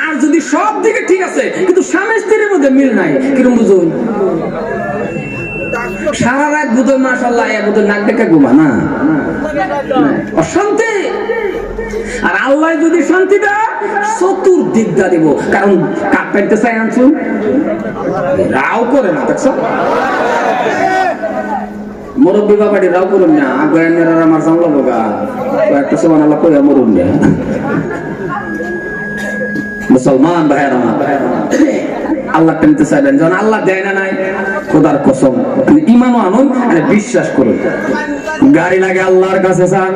আর যদি সব দিকে ঠিক আছে, কিন্তু স্বামী স্ত্রীর মধ্যে মিল নাই, কিরম বুঝুন? সারা রাত বুধ মাসাল্লাহ এক বুধ নাক ডেকে ঘুমা না? অশান্তি। আর আল্লাহ যদি শান্তি দেয় চতুর্দিক দা দিব। কারণ কাটতে চাই আনছুন। রাও করে না, দেখছ? মুরব্বী বাবাটি রাও করুন না আর আমার জানলো লগা একটা সমান আল্লাহ কইয়া মরুন না। মুসলমান ভাইয়ের আমার। আল্লাহ টেনতে চাইলেন যখন আল্লাহ দেয় না নাই, খোদার কসম। ইমানও আনুন আর বিশ্বাস করুন। গাড়ি লাগে আল্লাহর কাছে চান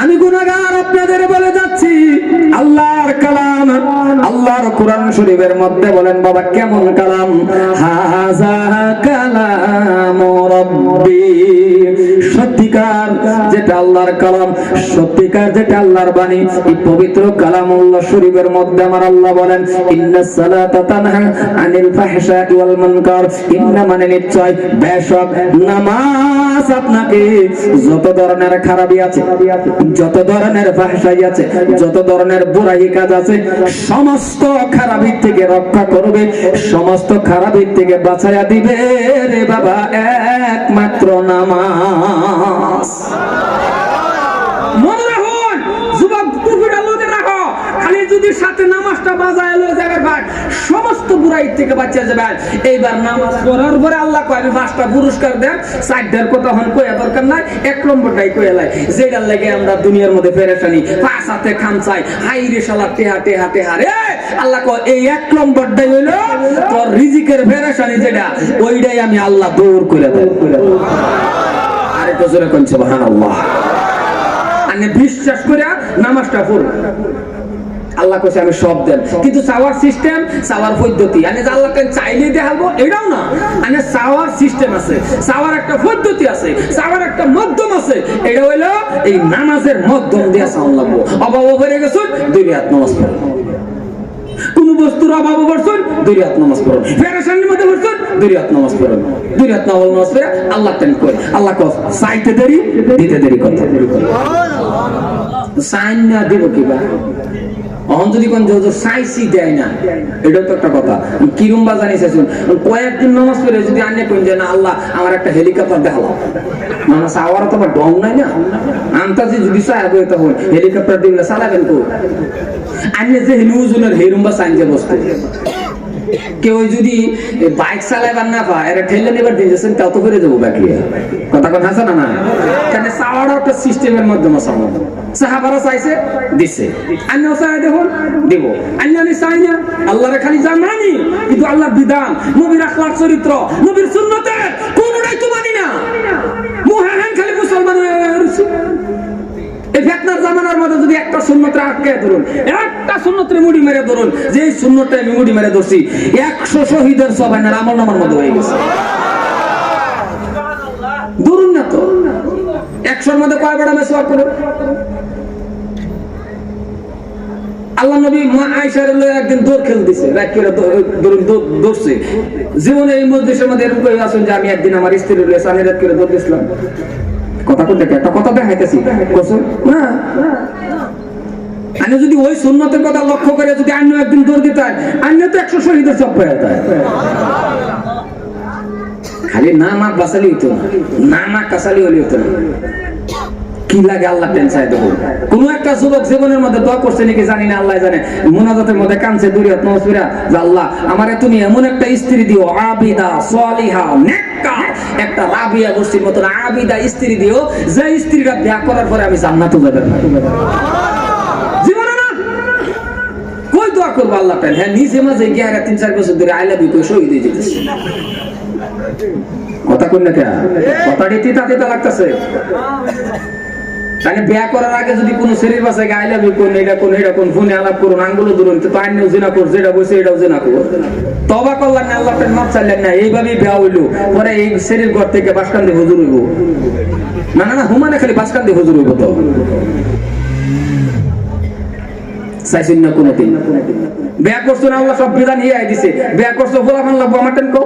আমি গুনাগার আপনাদের বলে যাচ্ছি। আল্লাহর কালাম। আল্লাহর কোরআন শরীফের মধ্যে বলেন, বাবা, কেমন কালাম? হাজা কালাম রব্বি। সত্যিকার যেটা আল্লাহর কালাম, সত্যিকার যেটা আল্লাহর বাণী, এই পবিত্র কালামুল্লাহ শরীফের মধ্যে আমার আল্লাহ বলেন ইন্নাস সালাতা তানহা আনিল ফাহশাই ওয়াল মুনকার। ইন্না মানে নিশ্চয় বেশক নামাজ আপনাকে যত ধরনের খারাপি আছে, যত ধরনের ভাষাই আছে, যত ধরনের বুড়াই কাজ আছে। সমস্ত খারাপির থেকে রক্ষা করবে, সমস্ত খারাপির থেকে বাঁচাইয়া দিবে রে বাবা, একমাত্র নামাজ মনে রাখুন যুবক টুপিটা লোকে রাখো খালি যদি নামাজটা বাজায় এলো জায়গায় ভাই সমস্ত বুড়াই থেকে বাঁচিয়ে যাবেন এইবার নামাজ পড়ার পরে আল্লাহ কয়, আমি পাঁচটা পুরস্কার দেন চারটার কথা হন, কইয়া দরকার নাই। এক নম্বরটাই কইয়া লাই। যেটার লাগে আমরা দুনিয়ার মধ্যে পেরেশানি পাঁচ হাতে খাম চাই। হাই রে শালা, টেহা টেহা টেহা রে। আল্লাহ কয়, এই এক নম্বরটাই হইল তোর রিজিকের পেরেশানি যেটা। ওইটাই আমি আল্লাহ দূর করে দেব। আরেকটা জোরে কোন সুবহানাল্লাহ। আপনি বিশ্বাস করে নামাজটা পড়ুন আল্লাহ কইছে আমি সব দেন কিন্তু চাওয়ার সিস্টেম চাওয়ার পদ্ধতি। আমি যে আল্লাহকে চাইলে দেখাবো এটাও না। মানে চাওয়ার সিস্টেম আছে। চাওয়ার একটা পদ্ধতি আছে। চাওয়ার একটা মাধ্যম আছে। এটা হইল এই নামাজের মাধ্যম দিয়ে চাওয়ান লাগবো। অভাব হয়ে গেছুন দুই হাত নামাজ পড়ুন কোন বস্তুর অভাব পড়ছেন দুই হাত নামাজ পড়ুন ফেরেশানির মধ্যে পড়ছেন দুই হাত নামাজ পড়ুন দুই হাত নামাজ নামাজ পড়ে আল্লাহ তেন কই আল্লাহ কস চাইতে দেরি দিতে দেরি করতে সাইন না দিব কিবা অহন যদি কোন জোর সাইসি দেয় না, এটাও তো একটা কথা। কিরম বা জানিস কয়েকদিন নামাজ পড়ে যদি আনে কোন যে, না আল্লাহ, আমার একটা হেলিকপ্টার দেখাল নামাজ আওয়ার তো আমার ডং নাই না? আন্তাজি যদি চায় তখন, হেলিকপ্টার দিলে চালাবেন তো আনে যে হিনুজুনের হেরুম্বা সাইন যে বস্তু। কেউ যদি বাইক চালাইবার না পায়, এরা ঠেলে নেবার দিয়েছেন তো করে দেবো বাকি কথা কথা আছে না না কেন চাওয়ার একটা সিস্টেমের মাধ্যমে সম্ভব সাহাবারা চাইছে, দিছে। আন্যাও চাই দেখুন দিব। আন্যা আমি চাই না, আল্লাহরে খালি জানানি, কিন্তু আল্লাহ বিধান, নবীর আখলাক চরিত্র, নবীর সুন্নতে একটা সুন্নতরে আটকে ধরুন, একটা সুন্নতরে মুড়ি মেরে ধরুন যে এই সুন্নতটা আমি মুড়ি মেরে ধরছি, একশো শহীদের সবাই না আমল নামার মধ্যে হয়ে গেছে। ধরুন না তো, একশোর মধ্যে কয় বেড়া মেসোয়া করে আল্লাহ নবী মা আয়েশার লয়ে একদিন দৌড় খেল দিছে রাত করে ধরুন দৌড়ছে। জীবনে এই মধ্যে মধ্যে এরকম করে আসুন যে আমি একদিন আমার স্ত্রীর লয়ে সানি রাত করে দৌড় দিছিলাম কথা কোন একটা কথা দেখাইতেছি। না। আমি যদি ওই সুন্নতের কথা লক্ষ্য করে যদি অন্য একদিন দৌড় দিতেন অন্য তো একশো শহীদের সব পেয়ে। খালি না মা বাসালি হইতো না মা কাসালি হলে হইতো কি লাগে আল্লাহ দেবো? কোন একটা যুবক জীবনের মধ্যে দোয়া করছে নাকি জানি না, আল্লাহ জানে। মোনাজাতের মধ্যে কানছে যে আল্লাহ, আমারে তুমি এমন একটা স্ত্রী দিও, আবিদা সলিহা নেককা একটা রাবিয়া গোষ্ঠীর মতন আবিদা স্ত্রী দিও, যে স্ত্রীরা বিয়া করার পরে আমি জান্নাতে যাবে জীবনে না কই দোয়া করব আল্লাহ পেন হ্যাঁ নিজে মাঝে গিয়ে তিন, চার বছর ধরে আই লাভ ইউ শহীদ হয়ে যেতেছে। কথা কই না কথাটি তিতা তিতা লাগতেছে? তাহলে বিয়া করার আগে যদি কোনো বাসে কোন এটা কোন এটা কোন ফোনে আলাপ করুন আঙ্গুলো ধরুন তো আইন জিনা কর, যেটা বসে এটাও জিনা কর। তবা করলেন না আল্লাহ মাপ চাইলেন না, এইভাবেই বিয়া হইল। পরে এই শরীর ঘর থেকে বাসকান্দি হুজুর হইব। না না না হুমানে খালি বাসকান্দি হুজুর হইব তো। চাইছেন না কোনোদিন। বিয়া করছ না আল্লাহ, সব বিধান ইয়ে দিছে। বিয়া করছ বলা আমার টেন কো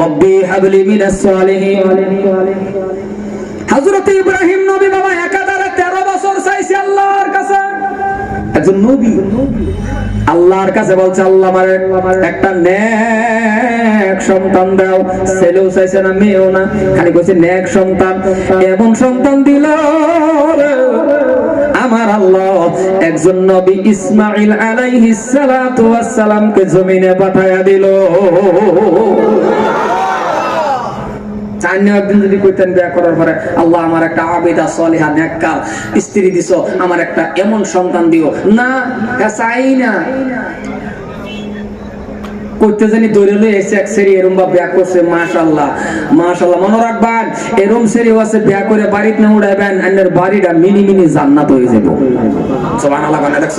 রব্বি হাবলি মিনাস সালিহিন। হযরত ইব্রাহিম নবী বাবা একাধারে 13 বছর চাইছে আল্লাহর কাছে। একজন নবী। আল্লাহর কাছে বলছে, আল্লাহ আমার একটা নেক সন্তান দাও। ছেলেও চাইছে না, মেয়েও না। খালি কইছে, নেক সন্তান, এমন সন্তান দিল। আমার আল্লাহ। একজন নবী ইসমাইল সালাতু জমিনে পাঠায়া দিল। আমার একটা স্ত্রী দিছো, আমার একটা এমন সন্তান দিও। না হ্যাঁ চাই না। করতে জানি দৌড়ে লই এসে এক সেরি এরম বা ব্যাক করছে মাশাল্লাহ মাশাল্লাহ মনে রাখবেন, এরম সেরি আছে ব্যাক করে বাড়িতে না উড়াইবেন আন্নের বাড়িটা মিনি মিনি জান্নাত হয়ে যাব। সুবহানাল্লাহ মানে দেখছ?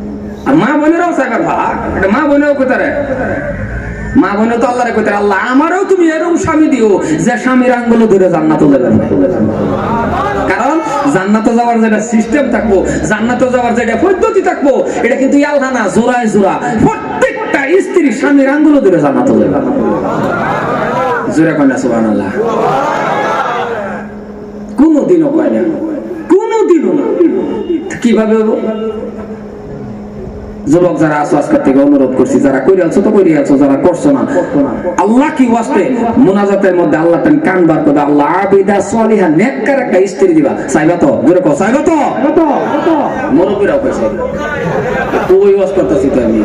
মা বোনেরাও সাইবার ভাগ এটা মা বোনেও কোথারে? মা বোনে তো আল্লাহরে কোথায় আল্লাহ আমারও তুমি এরকম স্বামী দিও যে স্বামীর আঙ্গুলো ধরে জান্নাতে কারণ জান্নাতে যাওয়ার যেটা সিস্টেম থাকব, জান্নাতে যাওয়ার যেটা পদ্ধতি থাকব, এটা কিন্তু আল্লাহ না, জোড়ায় জোড়া। প্রত্যেকটা স্ত্রী স্বামীর আঙ্গুলো ধরে জান্নাতে জোরে কন্যা সুবান আল্লাহ কোনোদিনও কয় না। না। কীভাবে যুবক যারা আছো, আজকের থেকে অনুরোধ করছি, যারা কইরে আছো তো কইরে আছো, যারা করছ না, আল্লাহ কি ওয়াস্তে মুনাজাতের মধ্যে আল্লাহ তেন কান বার করে আল্লাহ আবিদা সলিহা, নেককার একটা স্ত্রী দিবা। চাইবা তো? জোরে কও, চাইবা তো? মুরব্বীরাও কইছে। ওই ওয়াজ করতেছি তো আমি।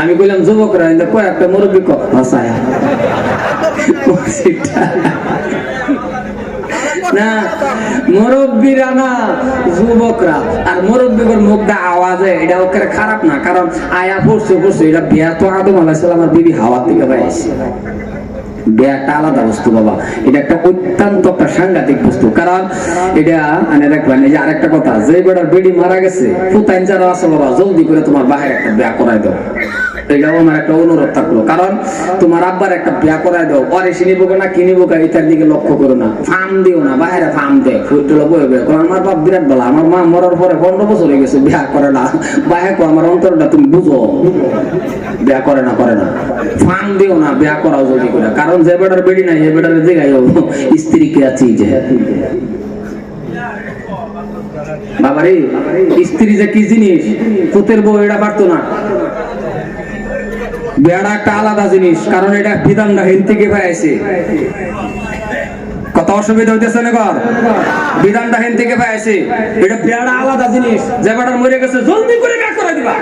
আমি কইলাম, যুবকরা কয় একটা মুরব্বী ক হাসায়া না মুরব্বীরা না যুবকরা আর মুরব্বীর মুখটা আওয়াজে এটা ওকে খারাপ না, কারণ আয়া পড়ছে পড়ছে, এটা বিয়া তো আদম সালামের বিবি হাওয়া পাইছে একটা আলাদা বস্তু, বাবা। এটা একটা অত্যন্ত একটা সাংঘাতিক বস্তু, কারণ এটা মানে দেখবেন, এই যে আরেকটা কথা, যে বেটার বেডি মারা গেছে ফুতাইন যারা আছে, বাবা, জলদি করে তোমার বাহির একটা বিয়া করাই দাও। এটাও আমার একটা অনুরোধ থাকল। কারণ তোমার আব্বার একটা বিয়া করাই দাও। পরে না, কা দিকে লক্ষ্য করো না। ফার্ম দিও না, বাইরে ফার্ম দে। আমার বাপ বিরাট বলা। আমার মা মরার পরে পনেরো বছর হয়ে গেছে, বিয়া করে না। আমার অন্তরটা তুমি বুঝো। বিয়া করে না করে না। ফার্ম দিও না, বিয়া করাও করে। কারণ যে বেটার বেডি নাই এ বেটার স্ত্রী কে আছে যে। বাবারে, স্ত্রী যে কি জিনিস? পুতের বউ, এটা পারতো না। বেড়া একটা আলাদা জিনিস, কারণ এটা বিধানটা হিন থেকে পাইছে কত অসুবিধা হইতেছে না কর? থেকে পাইছে এটা বেড়া আলাদা জিনিস। যে মরে গেছে, জলদি করে করে দিবা।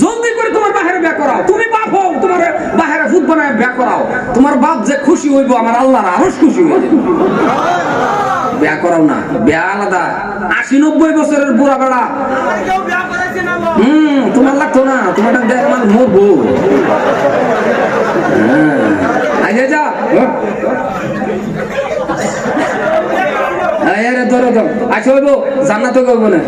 জলদি করে তোমার বাহিরে করাও। তুমি বাপ হও, তোমার বাহিরে ফুট বানায় করাও। তোমার বাপ যে খুশি হইব, আমার আল্লাহর আরও খুশি হইব। বিয়া করাও না, বিয়া আলাদা। আশি নব্বই বছরের বুড়া বেড়া। হম, তোমার লাগতো না, তোমার মরবো হ্যাঁ। আগে যা। আরে ধরো তো আচ্ছা জান্নাত করব না